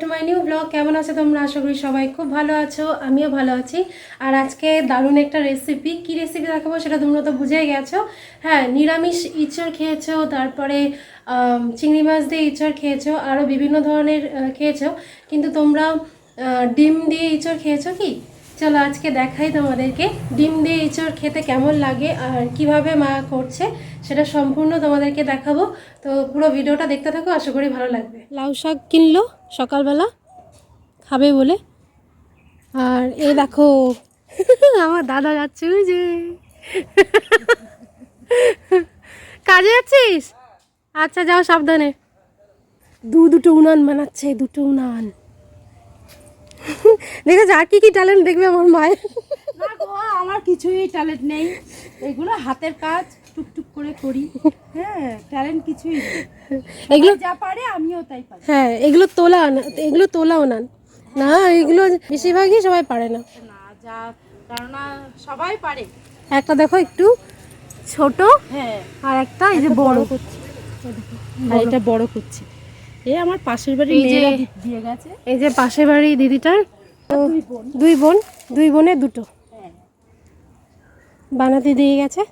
To my new blog কেমন আছো তোমরা? আশা করি সবাই খুব ভালো আছো, আমিও ভালো আছি। আর আজকে দারুণ একটা রেসিপি কি রেসিপি দেখাবো সেটা তোমরা তো বুঝেই গেছো। হ্যাঁ নিরামিষ ইঁচড় খেয়েছো, তারপরে চিংড়ি মাছ দিয়ে ইঁচড় খেয়েছো আরও বিভিন্ন ধরনের খেয়েছো। কিন্তু তোমরা ডিম দিয়ে ইঁচড় খেয়েছো কি? চলো আজকে দেখাই তোমাদেরকে। ডিম দিয়ে ইঁচড় খেতে কেমন লাগে আর কীভাবে মা করছে, সেটা সম্পূর্ণ তোমাদেরকে দেখাবো। তো পুরো ভিডিওটা দেখতে থাকো, আশা করি ভালো লাগবে। লাউ শাক কিনলো সকালবেলা, খাবে বলে। আর এই দেখো, আমার দাদা যাচ্ছে, ওই যে। কাজে যাচ্ছিস? আচ্ছা যাও সাবধানে। দু দুটো উনান বানাচ্ছে, দুটো উনান। দেখেছ আর কি কি ট্যালেন্ট দেখবে আমার মায়ের। আমার কিছুই ট্যালেন্ট নেই। এগুলো হাতের কাজ টুকটুক করে করি। হ্যাঁ ট্যালেন্ট কিছুই এগুলো যা পারে আমিও তাই পারি। হ্যাঁ এগুলো তোলা এগুলো তোলাও না। না এগুলো বেশিরভাগই সবাই পারে না। না যা কেননা সবাই পারে। একটা দেখো একটু ছোট হ্যাঁ। আর একটা এই যে বড় করছে। আর এটা বড় করছে। এই আমার পাশের বাড়ি দিয়ে গেছে। এই যে পাশের বাড়ি দিদিটার দুই বোন। দুই বোন দুটো। হ্যাঁ। বানাতে দিয়ে গেছে।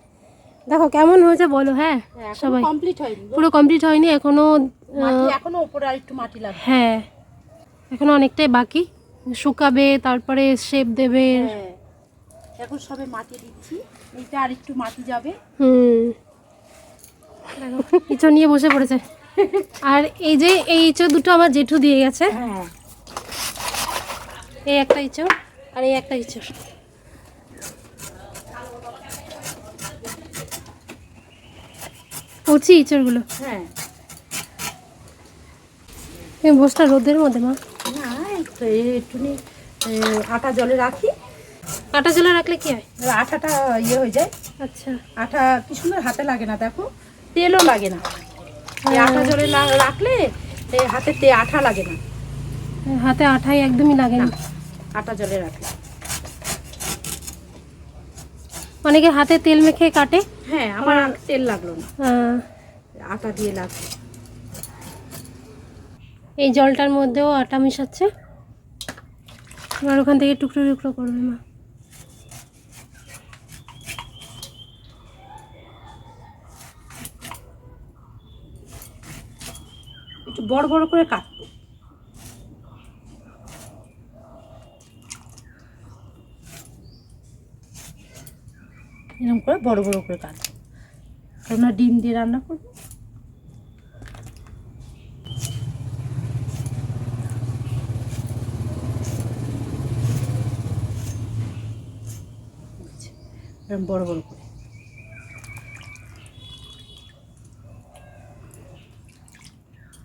দেখো কেমন হয়েছে বলো হ্যাঁ? সবাই। কমপ্লিট হয়নি পুরো কমপ্লিট হয়নি এখনও এখনও উপরে আর একটু মাটি লাগবে। হ্যাঁ। এখনও অনেকটাই বাকি। শুকাবে তারপরে শেপ দেবে। হ্যাঁ। এখন সবে মাটি দিচ্ছি। এইটা আর একটু মাটি যাবে। হুম। দেখো ইঁচড় নিয়ে বসে পড়েছে। আর এই যে এই ইঁচড় দুটো আমার জেঠু দিয়ে গেছে। হ্যাঁ। এই একটা ইঁচড় আর এই একটা ইঁচড় কচি ইঁচড়গুলো হ্যাঁ। এই বসটা রোদের মধ্যে মা। না একটু একটুখানি আটা জলে রাখি। আটা জলে রাখলে কি হয়? আটাটা ইয়ে হয়ে যায়। আচ্ছা। আটা কি সুন্দর হাতে লাগে না দেখো। তেলও লাগে না। এই আটা জলে রাখলে এই হাতে তে আঠা লাগে না। হাতে আঠাই একদমই লাগে না। আটা জলে রাখলে। অনেকে হাতে তেল মেখে কাটে। হ্যাঁ আমার তেল লাগল না। আটা দিয়ে লাগল। এই জলটার মধ্যেও আটা মিশাচ্ছে। এবার ওখান থেকে টুকরো টুকরো করবে মা। বড় বড় করে কাটবো। এরকম করে বড় বড় করে কাটবো। কেননা ডিম দিয়ে রান্না করব। এরকম বড় বড় করে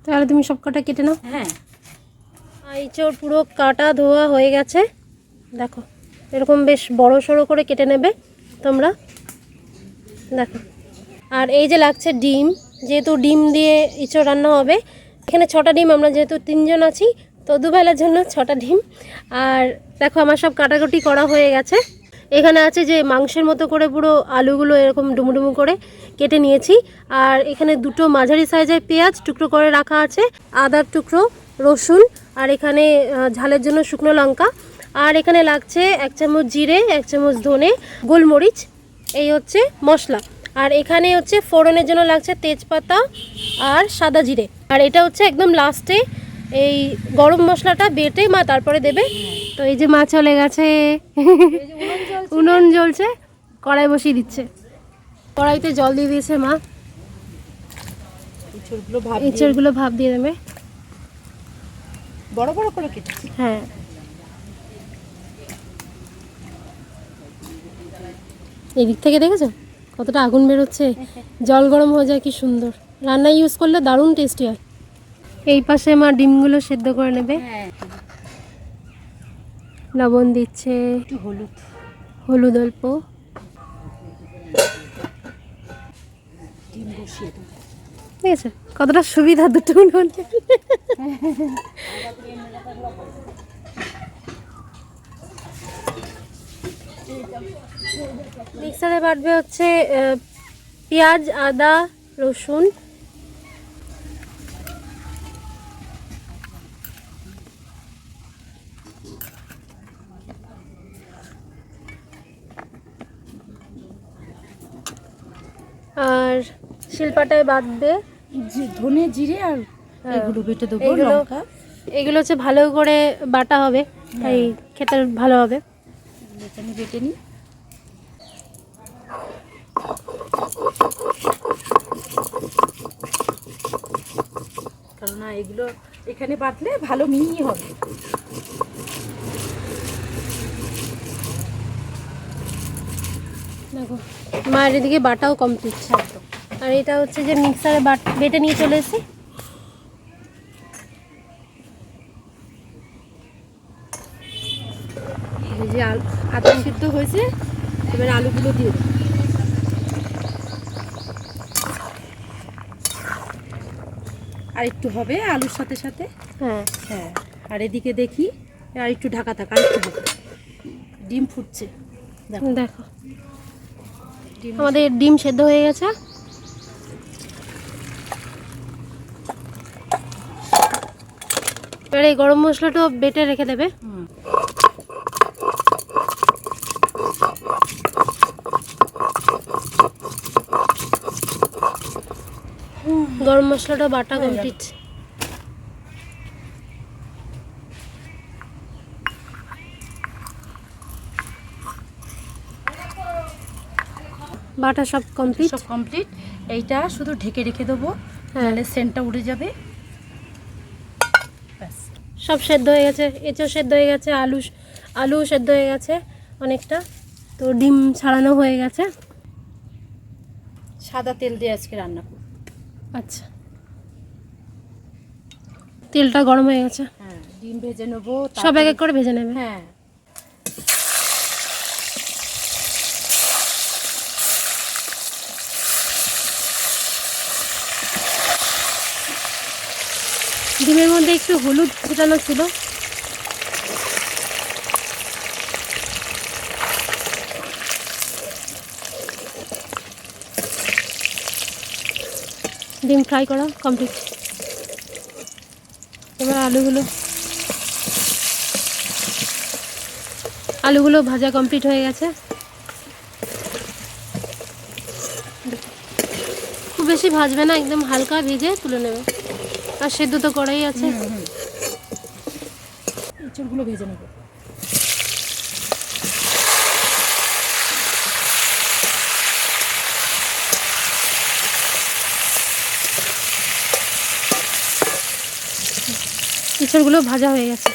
তাহলে তুমি সব কটা কেটে নাও। হ্যাঁ। আইচোর পুরো কাটা ধোয়া হয়ে গেছে। দেখো এরকম বেশ বড় সড়ো করে কেটে নেবে তোমরা। দেখো আর এই যে লাগছে ডিম যেহেতু ডিম দিয়ে ইঁচড় রান্না হবে এখানে ছটা ডিম আমরা যেহেতু তিনজন আছি তো দুবেলার জন্য ছটা ডিম। আর দেখো আমার সব কাটাকুটি করা হয়ে গেছে। এখানে আছে যে মাংসের মতো করে পুরো আলুগুলো এরকম ডুমুডুমু করে কেটে নিয়েছি। আর এখানে দুটো মাঝারি সাইজের পেঁয়াজ টুকরো করে রাখা আছে, আদার টুকরো, রসুন, আর এখানে ঝালের জন্য শুকনো লঙ্কা। আর এখানে লাগছে এক চামচ জিরে, এক চামচ ধনে, গোলমরিচ, এই হচ্ছে মশলা। আর এখানে হচ্ছে ফোড়নের জন্য লাগছে তেজপাতা আর সাদা জিরে। আর এটা হচ্ছে একদম লাস্টে এই গরম মশলাটা বেটে মা তারপরে দেবে। তো এই যে মা চলে গেছে। উনুন জ্বলছে কড়াই বসিয়ে দিচ্ছে। কড়াইতে জল দিয়ে দিয়েছে মা। ইঁচড়গুলো ভাপ দিয়ে। দেবে। বড় বড় করে কেটেছি। হ্যাঁ। এদিক থেকে দেখেছ? কতটা আগুন বেরোচ্ছে। জল গরম হয়ে যায় কি সুন্দর। রান্না ইউজ করলে দারুণ টেস্টি হয়। এই পাশে মা ডিমগুলো সেদ্ধ করে নেবে। হ্যাঁ। লবণ দিচ্ছে। হলুদ। হলুদ অল্প। ঠিক আছে কতটা সুবিধা দুটো উনুন। মিক্সারে বাটবে হচ্ছে পেঁয়াজ আদা রসুন। আর শিলপাটায় বাঁধবে ধনে জিরে আর হ্যাঁ। এগুলো বেটে দেবো এগুলো- লঙ্কা। এগুলো হচ্ছে ভালো করে বাটা হবে তাই খেতে ভালো হবে। বেটে নিই। কেননা এগুলো এখানে বাটলে ভালো মিহি হবে। দেখো মায়ের এদিকে বাটাও কমপ্লিট আর এটা হচ্ছে যে মিক্সারে বাট নিয়ে চলে এসেছি। যে আলু সিদ্ধ হয়েছে এবার আলুগুলো দিয়ে আর একটু হবে আলুর সাথে সাথে? হ্যাঁ। হ্যাঁ আর এদিকে দেখি আর একটু ঢাকা থাক আর একটু ডিম ফুটছে। দেখো। দেখো। আমাদের ডিম সেদ্ধ হয়ে গেছে। এবার এই গরম মশলাটাও বেটে রেখে দেবে। গরম মশলাটা বাটা কমপ্লিট। বাটা সব কমপ্লিট সব কমপ্লিট এইটা শুধু ঢেকে রেখে দেবো হ্যাঁ। তাহলে সেন্টটা উড়ে যাবে। সব সেদ্ধ হয়ে গেছে এঁচো সেদ্ধ হয়ে গেছে আলু আলু সেদ্ধ হয়ে গেছে অনেকটা। তো ডিম ছাড়ানো হয়ে গেছে। সাদা তেল দিয়ে আজকে রান্না করব। আচ্ছা। তেলটা গরম হয়ে গেছে। হ্যাঁ ডিম ভেজে নেব সব এক এক করে ভেজে নেবে। হ্যাঁ ডিমের মধ্যে একটু হলুদ ছিটানো ছিল। ডিম ফ্রাই করা কমপ্লিট। এবার আলুগুলো আলুগুলো ভাজা কমপ্লিট হয়ে গেছে। খুব বেশি ভাজবে না, একদম হালকা ভেজে তুলে নেবে। আর সেদ্ধ তো করাই আছে। ইঁচড়গুলো ভেজে নেব। ইঁচড়গুলো ভাজা হয়ে গেছে।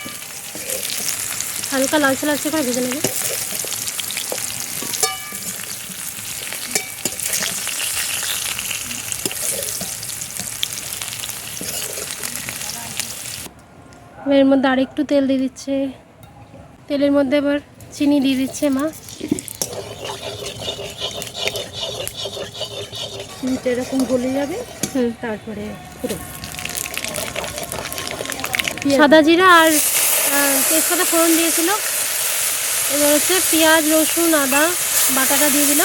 হালকা লালচে লালচে করে ভেজে নেবে। এবার এর মধ্যে আরেকটু তেল দিয়ে দিচ্ছে। তেলের মধ্যে এবার চিনি দিয়ে দিচ্ছে মা। চিনিটা এরকম গলে যাবে তারপরে সাদা জিরা আর তেজপাতা ফোড়ন দিয়েছিল। এবার হচ্ছে পেঁয়াজ রসুন আদা বাটাটা দিয়ে দিল।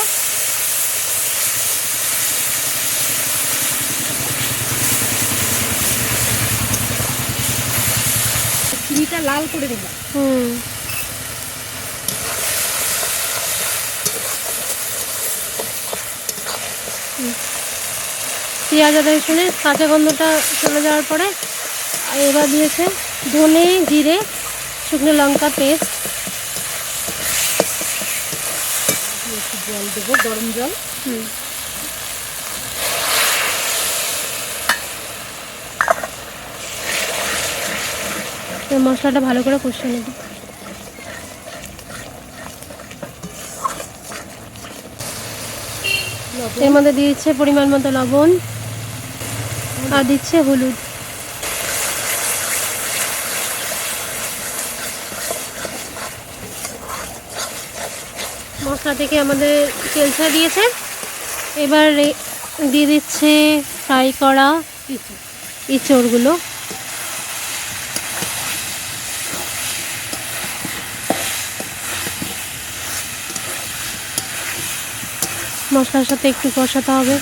চিনিটা লাল করে দিলাম। হুম। পেঁয়াজ আদা রসুনের কাঁচা গন্ধটা চলে যাওয়ার পরে এবার দিয়েছে ধনে জিরে শুকনো লঙ্কা পেস্ট। জল দেবো গরম জল। হুম। মশলাটা ভালো করে কষিয়ে নেব। এর মধ্যে দিয়েছে পরিমাণ মতো লবণ আর দিচ্ছে হলুদ। মশলা থেকে আমাদের তেল দিয়েছে। এবার দিয়ে দিচ্ছে ফ্রাই করা ইঁচড়গুলো। মশলার সাথে একটু কষাতে হবে।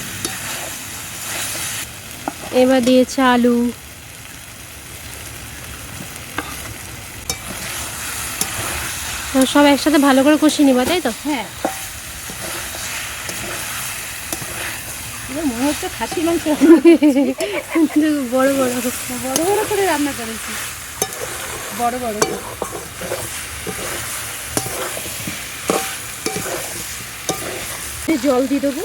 এবার দিয়েছে আলু। সব একসাথে ভালো করে কষিয়ে নিবা তাই তো? হ্যাঁ। মনে হচ্ছে মাংস। বড় বড়। বড় বড় করে রান্না করেছি। বড় বড় এই জল দিয়ে দেবো।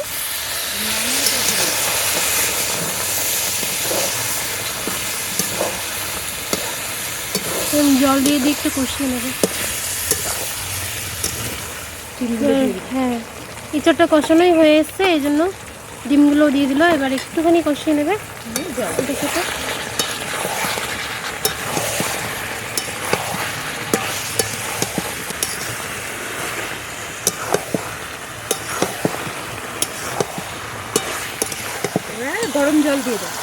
জল দিয়ে দিয়ে একটু কষিয়ে নেবে। হ্যাঁ ইঁচড়টা কষানোই হয়ে এসছে এই জন্য ডিমগুলো দিয়ে দিল। এবার একটুখানি কষিয়ে নেবে। জল। দেখে তো এবার গরম জল দিয়ে দেবো।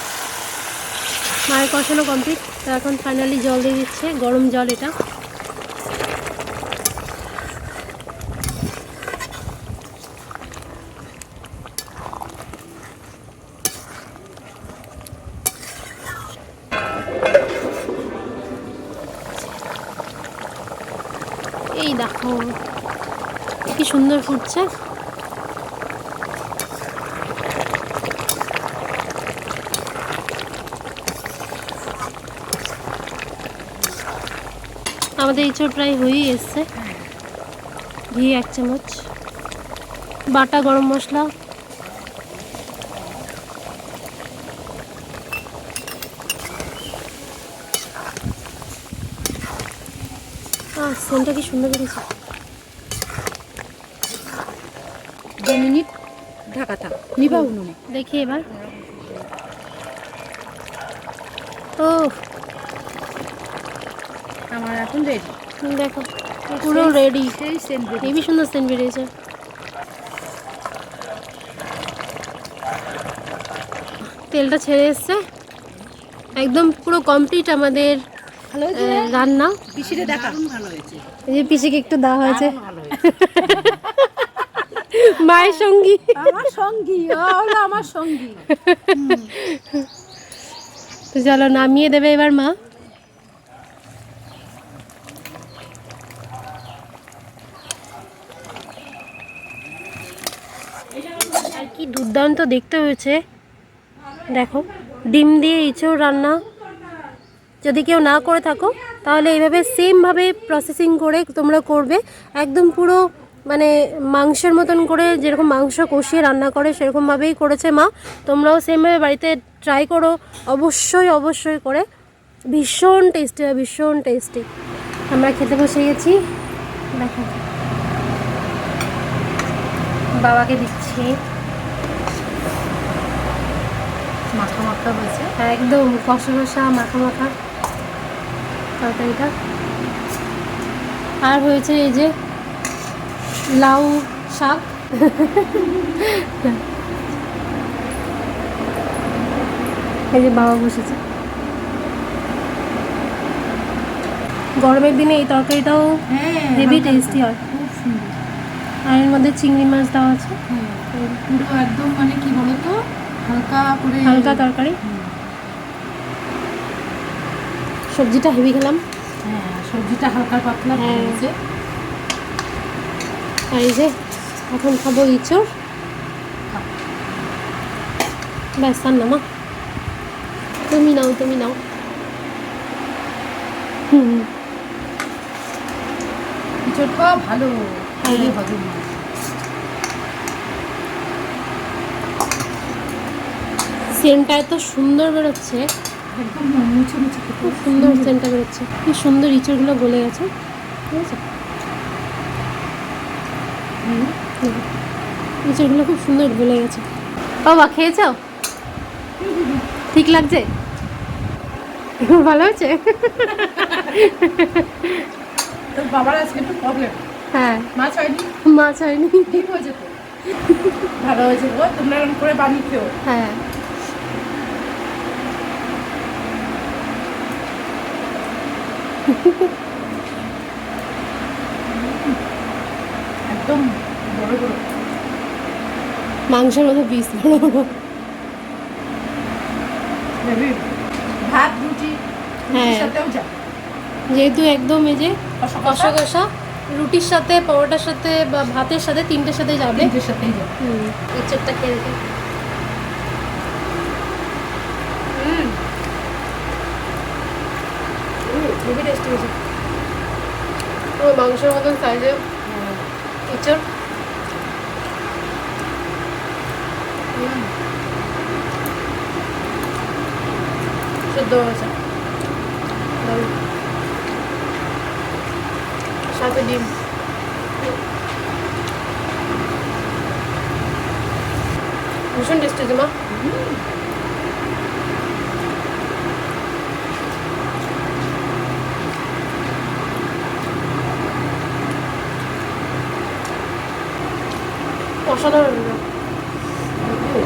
মায়ের কষানো কমপ্লিট তো এখন ফাইনালি জল দিয়ে দিচ্ছে, গরম জল এটা। এই দেখো, কি সুন্দর ফুটছে। আমাদের ইঁচড় প্রায় হয়েই এসছে। ঘি এক চামচ। বাটা গরম মশলা। আহ সেন্টটা কি সুন্দর বেরিয়েছে দু মিনিট ঢাকা থাক নিবা উনুনে দেখি এবার। ও আমার এখন রেডি দেখো পুরো রেডি সেই সেন্ট হেবি সুন্দর সেন্ট বেরিয়েছে তেলটা ছেড়ে এসছে। একদম পুরো কমপ্লিট আমাদের ভালো রান্না। পিসিরে দেখা। এই যে পিসিকে একটু দেওয়া হয়েছে। মায়ের সঙ্গী। আমার সঙ্গী ও হলো আমার সঙ্গী। তো চলো নামিয়ে দেবে এবার মা আর কি দুর্দান্ত দেখতে হয়েছে। দেখো, ডিম দিয়ে ইঁচড় রান্না। যদি কেউ না করে থাকো, তাহলে এইভাবে সেমভাবে প্রসেসিং করে তোমরা করবে। একদম পুরো মানে মাংসের মতন করে যেরকম মাংস কষিয়ে রান্না করে, সেরকমভাবেই করেছে মা। তোমরাও সেমভাবে বাড়িতে ট্রাই করো। অবশ্যই অবশ্যই করে। ভীষণ টেস্টি হয়, ভীষণ টেস্টি আমরা খেতে বসে গেছি দেখো। বাবাকে দিচ্ছি। মাখা মাখা হয়েছে একদম কষা কষা মাখা মাখা তরকারিটা। আর হয়েছে এই যে লাউ শাক। এই যে বাবা বসেছে। গরমের দিনে এই তরকারিটাও হ্যাঁ হেভি টেস্টি হয় খুব সুন্দর। আর এর মধ্যে চিংড়ি মাছ দেওয়া আছে। হ্যাঁ, পুরো একদম মানে কি বলতো? হালকা করে হালকা তরকারি? সবজিটা হেভি খেলাম। হ্যাঁ সবজিটা হালকা পাতলা হ্যাঁ। হয়েছে। আর এই যে এখন খাব ইঁচড়। ব্যাস আর না মা। তুমি নাও তুমি নাও। হুম। কিছুটা ভালো খেলে হজম হয়। সেন্টটা এত সুন্দর বেরোচ্ছে। একদম খেতে খুব সুন্দর সেন্টটা বেরোচ্ছে। কি সুন্দর ইঁচড়গুলো গলে গেছে। ঠিক আছে। ইঁচড়গুলো খুব সুন্দর গলে গেছে। বাবা খেয়েছো? ঠিক লাগছে? ভালো হয়েছে? তোর বাবার আজকে একটু প্রবলেম হ্যাঁ। মাছ হয়নি? মাছ হয়নি। ঠিক হয়েছে তো। ভালো হয়েছে। গো তোমরা এরকম করে বানিয়ে খেও। হ্যাঁ। একদম বড় বড়। মাংসের মতো পিস বড় বড় ভাত রুটি হ্যাঁ। যেহেতু একদম এই যে কষা কষা। রুটির সাথে পরোটার সাথে বা ভাতের সাথে তিনটের সাথে যাবে। তিনটের সাথেই যা। হুম খেয়ে দেখে। হেভি টেস্টি হয়েছে পুরো মাংসের মতন সাইজে ইঁচড় সেদ্ধ হয়েছে দারুণ। সাথে ডিম ভীষণ টেস্টি হয়েছে মা অসাধারণ হলো।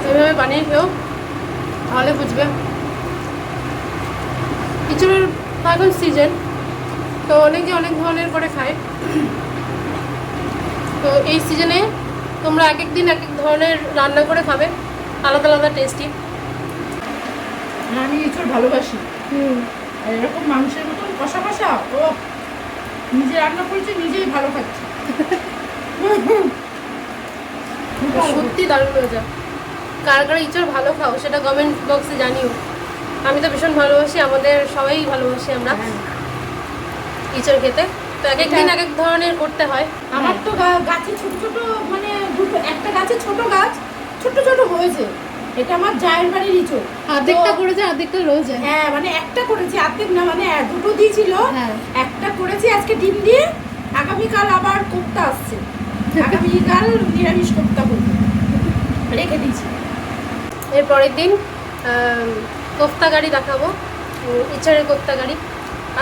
এইভাবে বানিয়ে খেও তাহলে বুঝবে। ইঁচড়ের এখন সিজন তো অনেকে অনেক ধরনের করে খায়। তো এই সিজনে তোমরা এক এক দিন এক এক ধরনের রান্না করে খাবে আলাদা আলাদা টেস্টি আমি এঁচড় ভালোবাসি। হুম। আর এরকম মাংসের মতন কষা কষা ও নিজে রান্না করেছে নিজেই ভালো খাচ্ছি। সত্যি দারুণ হয়েছে কার কার ইঁচড় ভালো খাও সেটা কমেন্ট বক্সে জানিও। আমি তো ভীষণ ভালোবাসি আমাদের সবাই ভালোবাসি আমরা হ্যাঁ। ইঁচড় খেতে তো এক এক দিন এক এক ধরনের করতে হয়। আমার তো গাছে ছোট ছোট মানে দুটো একটা গাছে ছোট গাছ ছোট ছোট হয়েছে। এটা আমার জায়ের বাড়ির ইঁচড়। অর্ধেকটা করেছে অর্ধেকটা রোজ হ্যাঁ মানে একটা করেছি অর্ধেক না মানে দুটো দিয়েছিল। হ্যাঁ। একটা করেছি আজকে ডিম দিয়ে আগামীকাল আবার কোপ্তা আসছে। আগামীকাল নিরামিষ কোপ্তা করব রেখে দিয়েছি। এর পরের দিন কোফতা গাড়ি দেখাবো ইঁচড়ের কোফতা গাড়ি।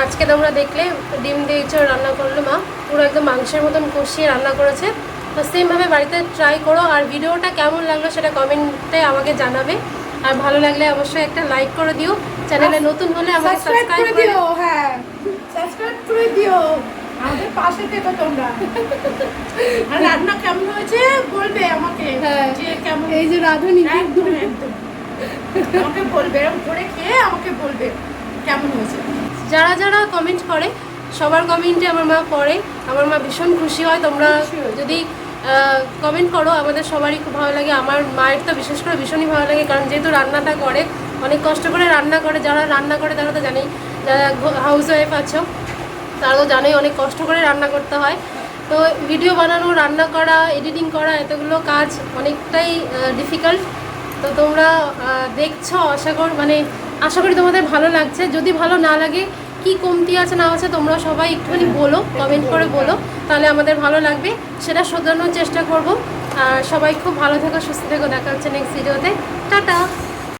আজকে তোমরা দেখলে ডিম দিয়ে ইঁচড় রান্না করল মা। পুরো একদম মাংসের মতন কষিয়ে রান্না করেছে। তো সেমভাবে বাড়িতে ট্রাই করো। আর ভিডিওটা কেমন লাগল সেটা কমেন্টে আমাকে জানাবে। আর ভালো লাগলে অবশ্যই একটা লাইক করে দিও। চ্যানেলে নতুন হলে আমাকে সাবস্ক্রাইব সাবস্ক্রাইব করে করে দিও হ্যাঁ। সাবস্ক্রাইব করে দিও। আমাদের পাশে থেকো তোমরা। আর রান্না কেমন হয়েছে? বলবে আমাকে হ্যাঁ। যে কেমন এই যে রাঁধুনি একদম একদম। আমাকে বলবে এরকম করে খেয়ে আমাকে বলবে কেমন হয়েছে। যারা যারা কমেন্ট করে সবার কমেন্টে আমার মা পড়ে। আমার মা ভীষণ খুশি হয়। তোমরা যদি কমেন্ট করো আমাদের সবারই খুব ভালো লাগে। আমার মায়ের তো বিশেষ করে ভীষণই ভালো লাগে কারণ যেহেতু রান্নাটা করে অনেক কষ্ট করে রান্না করে যারা রান্না করে তারা তো জানেই যারা হাউস ওয়াইফ আছো তারা তো জানোই অনেক কষ্ট করে রান্না করতে হয়। তো ভিডিও বানানো, রান্না করা এডিটিং করা, এতগুলো কাজ অনেকটাই ডিফিকাল্ট তো তোমরা দেখছ, আশা কর মানে আশা করি তোমাদের ভালো লাগছে। যদি ভালো না লাগে, কি কমতি আছে, না আছে, তোমরা সবাই একটুখানি বলো কমেন্ট করে বলো। তাহলে আমাদের ভালো লাগবে। সেটা শোধরানোর চেষ্টা করব। আর সবাই খুব ভালো থেকো, সুস্থ থেকো। দেখা হচ্ছে নেক্সট ভিডিওতে টাটা!